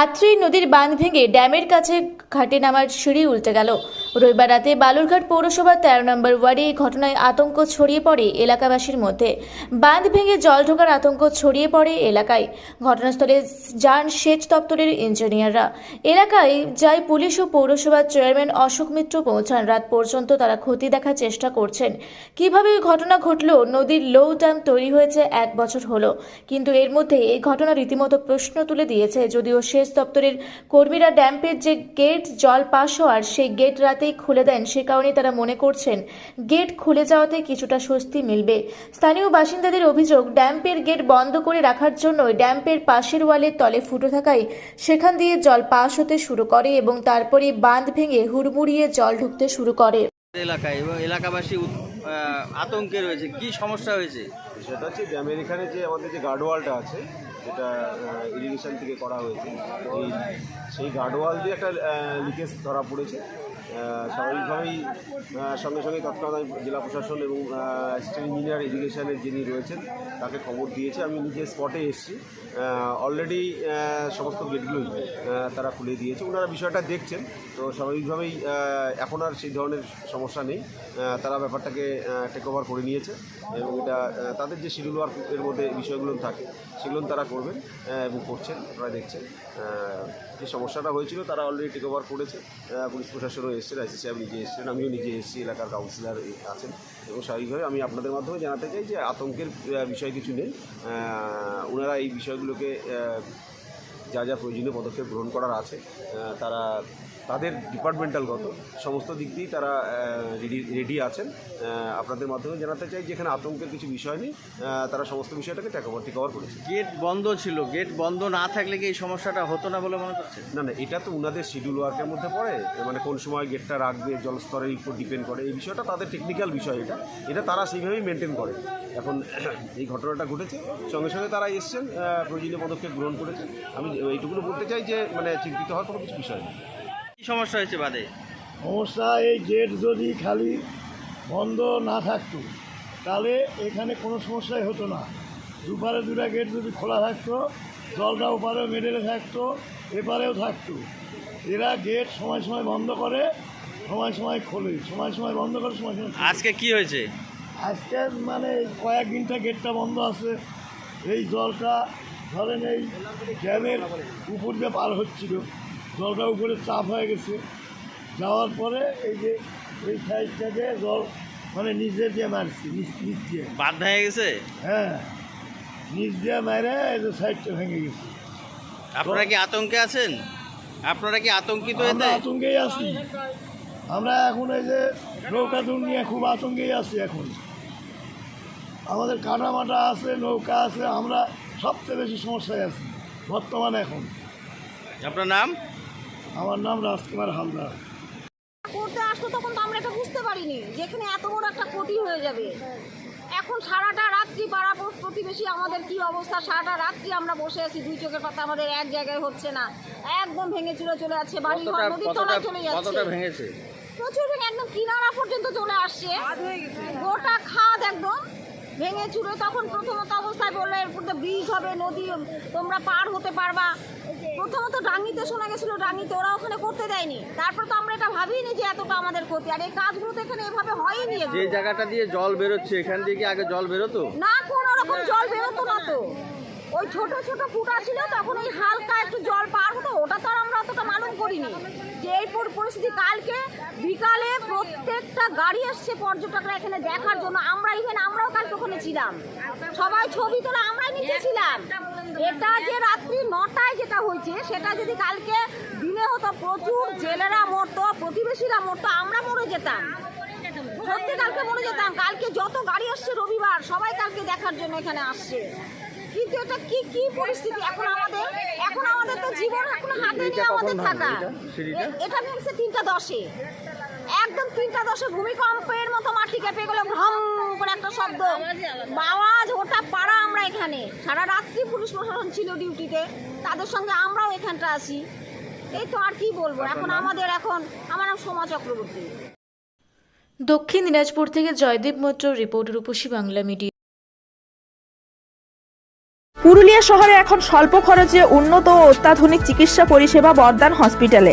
আত্রি নদীর বাঁধ ভেঙে ড্যামের কাছে ঘাটে নামার সিঁড়ি উল্টে গেল। রবিবার রাতে বালুরঘাট পৌরসভার তেরো নম্বর ওয়ার্ডে এই ঘটনায় আতঙ্ক ছড়িয়ে পড়ে এলাকাবাসীর মধ্যে। বাঁধ ভেঙে জল ঢোকার আতঙ্ক ছড়িয়ে পড়ে এলাকায়। ঘটনাস্থলে যান সেচ দপ্তরের ইঞ্জিনিয়াররা। এলাকায় যায় পুলিশ ও পৌরসভার চেয়ারম্যান অশোক মিত্র পৌঁছান। রাত পর্যন্ত তারা ক্ষতি দেখার চেষ্টা করছেন। কীভাবে এই ঘটনা ঘটলো? নদীর লো ড্যাম তৈরি হয়েছে এক বছর হলো। কিন্তু এর মধ্যে এই ঘটনা রীতিমতো প্রশ্ন তুলে দিয়েছে। যদিও সেচ দপ্তরের কর্মীরা ড্যাম্পের যে গেট, জল পাশ হওয়ার সেই গেট রাতেই খুলে দেন। সে কারণে তারা মনে করছেন গেট খুলে যাওয়াতে কিছুটা স্বস্তি মিলবে। স্থানীয় বাসিন্দাদের অভিযোগ ড্যাম্পের গেট বন্ধ করে রাখার জন্য ড্যাম্পের পাশের ওয়ালের তলে ফুটো থাকায় সেখান দিয়ে জল পাশ হতে শুরু করে এবং তারপরে বাঁধ ভেঙে হুড়মুড়িয়ে জল ঢুকতে শুরু করে। এলাকায় এবং এলাকাবাসী আতঙ্কে রয়েছে। কি সমস্যা হয়েছে? সেটা হচ্ছে ড্যামের এখানে যে আমাদের যে গার্ডওয়ালটা আছে যেটা ইরিগেশন থেকে করা হয়েছে সেই গার্ডওয়াল দিয়ে একটা লিকেজ ধরা পড়েছে। স্বাভাবিকভাবেই সঙ্গে সঙ্গে আমি জেলা প্রশাসন এবং স্টেট ইঞ্জিনিয়ার ইরিগেশনের যিনি রয়েছেন, তাকে খবর দিয়েছে। আমি নিজে স্পটে এসেছি। অলরেডি সমস্ত গেটগুলোই তারা খুলে দিয়েছে। ওনারা বিষয়টা দেখছেন। তো স্বাভাবিকভাবেই এখন আর সেই ধরনের সমস্যা নেই। তারা ব্যাপারটাকে টেক ওভার করে নিয়েছে। এবং এটা তাদের যে শিডিউল ওয়ার্ক এর মধ্যে বিষয়গুলো থাকে, সেগুলো তারা করবেন এবং করছেন। আপনারা দেখছেন। যে সমস্যাটা হয়েছিল, তারা অলরেডি টেক ওভার করেছে। পুলিশ প্রশাসনও এসেছে আইসি সাহেব নিজে এসছেন আমিও নিজে এসেছি, এলাকার কাউন্সিলার আছেন। এবং স্বাভাবিকভাবে আমি আপনাদের মাধ্যমে জানাতে চাই যে আতঙ্কের বিষয় কিছু নেই। ওনারা এই বিষয়গুলোকে যা যা প্রয়োজনীয় পদক্ষেপ গ্রহণ করার আছে তারা তাদের ডিপার্টমেন্টালগত সমস্ত দিক দিয়েই তারা রেডি রেডি আছেন। আপনাদের মাধ্যমে জানাতে চাই যে এখানে আতঙ্কের কিছু বিষয় নেই তারা সমস্ত বিষয়টাকে টেক ওভার টেক ওভার করেছে। গেট বন্ধ ছিল। গেট বন্ধ না থাকলে কি এই সমস্যাটা হতো না বলে মনে করছে না না এটা তো ওনাদের শিডিউল ওয়ার্কের মধ্যে পড়ে। মানে কোন সময় গেটটা রাখবে জলস্তরের উপর ডিপেন্ড করে এই বিষয়টা তাদের টেকনিক্যাল বিষয় এটা। এটা তারা সেইভাবেই মেনটেন করে। এখন এই ঘটনাটা ঘটেছে। সঙ্গে সঙ্গে তারা এসছেন প্রয়োজনীয় পদক্ষেপ গ্রহণ করেছে আমি এইটুকুনো বলতে চাই যে মানে চিন্তিত হওয়ার কোনো কিছু বিষয় নেই। কি সমস্যা হয়েছে বাদে? সমস্যা এই গেট যদি খালি বন্ধ না থাকতো তাহলে এখানে কোনো সমস্যাই হতো না। দুপারে দুটা গেট যদি খোলা থাকতো জলটা ওপারেও মেডেলে থাকতো এপারেও থাকতো। এরা গেট সময় সময় বন্ধ করে সময় সময় খোলে সময় সময় বন্ধ করে সময় সময় আজকে কি হয়েছে? আজকে মানে কয়েকদিনটা গেটটা বন্ধ আছে এই জলটা ধরেন এই ড্যামের উপর দিয়ে পার হচ্ছিল। জলটা উপরে চাপ হয়ে গেছে। যাওয়ার পরে এই যে এই সাইড থেকে জল মানে নিজে দিয়ে মারছি নিচ নিচ দিয়ে। বাদ ভেঙে গেছে? হ্যাঁ নিচ দিয়ে মেরে এই যে সাইডটা ভেঙে গেছে। আপনারা কি আতঙ্কে আছেন? আপনারা কি আতঙ্কিত এতে? আতঙ্কেই আছি। আমরা এখন এই যে নৌকা নিয়ে খুব আতঙ্কেই আছি এখন। আমাদের কাটামাটা আছে নৌকা আছে আমরা সবচেয়ে বেশি সমস্যায় আছি বর্তমানে এখন। আপনার নাম? আমার নাম রাজকুমার হালদার। করতে আসলো তখন তো আমরা এটা বুঝতে পারিনি যেখানে এত বড় একটা ক্ষতি হয়ে যাবে। এখন সারাটা রাত্রি পাড়া প্রতিবেশী আমাদের কি অবস্থা? সারাটা রাত্রি আমরা বসে আছি দুই চোখের পাতা আমাদের এক জায়গায় হচ্ছে না। একদম ভেঙে চুরে চলে যাচ্ছে বাড়ি ঘর নদীর তলায় চলে যাচ্ছে। প্রচুর ভেঙে একদম কিনারা পর্যন্ত চলে আসছে। গোটা খাদ একদম ভেঙে তখন প্রথমত অবস্থায় বলল এরপর তো ব্রিজ হবে নদী তোমরা পার হতে পারবা। প্রথমত ডাঙ্গিতে শোনা গেছিল ডাঙ্গিতে ওরা ওখানে করতে দেয়নি। তারপর তো আমরা এটা ভাবিনি যে এতটা আমাদের ক্ষতি। আর এই কাজগুলো তো এখানে এভাবে হয়নি। যে জায়গাটা দিয়ে জল বেরোচ্ছে এখান দিয়ে কি আগে জল বেরোতো? না কোনো রকম জল বেরোতো না তো। ওই ছোট ছোট ফুটা ছিল তখন ওই হালকা একটু জল পার হতো ওটা তো আর আমরা অতটা মালুম করিনি। যে এই পরিস্থিতি কালকে বিকালে গাড়ি আসছে পর্যটকরা এখানে দেখার জন্য। আমরা ইভেন আমরাও কালকে ওখানে ছিলাম। সবাই ছবি তোলা আমরাই নিচে ছিলাম। এটা যে রাত্রি নটায় যেটা হয়েছে সেটা যদি কালকে দিনে হতো প্রচুর জেলেরা মরতো প্রতিবেশীরা মরতো আমরা মরে যেতাম। সত্যি কালকে মরে যেতাম। কালকে যত গাড়ি আসছে রবিবার সবাই কালকে দেখার জন্য এখানে আসছে। কিন্তু এটা কি কি পরিস্থিতি? এখন আমাদের এখন আমাদের তো জীবন এখন হাতে নিয়ে আমাদের থাকা এটা ভেঙেছে তিনটা দশে। একদম তিনটা দশে ভূমিকম্পের মতো মাটি কেঁপে গেলো ভ্রম করে একটা শব্দ। আওয়াজ ওটা পাড়া আমরা এখানে। সারা রাত্রি পুলিশ প্রশাসন ছিল ডিউটিতে। তাদের সঙ্গে আমরাও এখানটা আছি। এই তো আর কি বলব? এখন আমাদের এখন আমার নাম সোমা চক্রবর্তী। দক্ষিণ দিনাজপুর থেকে জয়দেব মৈত্র রিপোর্ট রূপসী বাংলা মিডিয়া। পুরুলিয়া শহরে এখন স্বল্প খরচে উন্নত ও অত্যাধুনিক চিকিৎসা পরিষেবা বর্দান হসপিটালে।